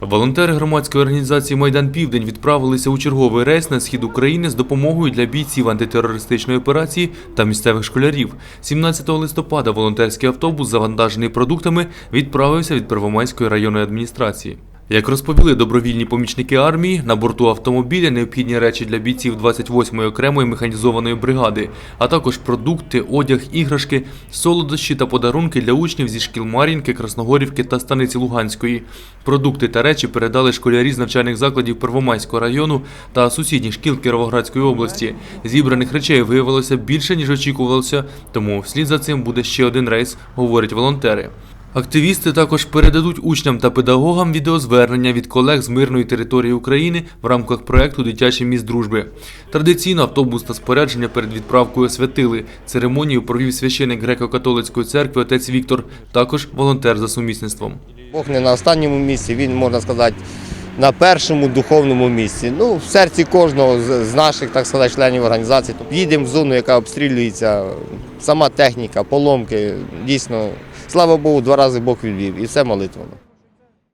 Волонтери громадської організації Майдан Південь відправилися у черговий рейс на схід України з допомогою для бійців антитерористичної операції та місцевих школярів. 17 листопада волонтерський автобус, завантажений продуктами, відправився від Первомайської районної адміністрації. Як розповіли добровільні помічники армії, на борту автомобіля необхідні речі для бійців 28-ї окремої механізованої бригади, а також продукти, одяг, іграшки, солодощі та подарунки для учнів зі шкіл Мар'їнки, Красногорівки та станиці Луганської. Продукти та речі передали школярі з навчальних закладів Первомайського району та сусідніх шкіл Кіровоградської області. Зібраних речей виявилося більше, ніж очікувалося, тому вслід за цим буде ще один рейс, говорять волонтери. Активісти також передадуть учням та педагогам відеозвернення від колег з мирної території України в рамках проекту Дитячий міст дружби. Традиційно автобус та спорядження перед відправкою святили. Церемонію провів священик греко-католицької церкви отець Віктор, також волонтер за сумісництвом. Бог не на останньому місці, він, можна сказати, на першому духовному місці. Ну, в серці кожного з наших, так сказати, членів організації. Тобто Їдемо в зону, яка обстрілюється, сама техніка, поломки. Дійсно, слава Богу, два рази Бог відвів, і все молитвенно.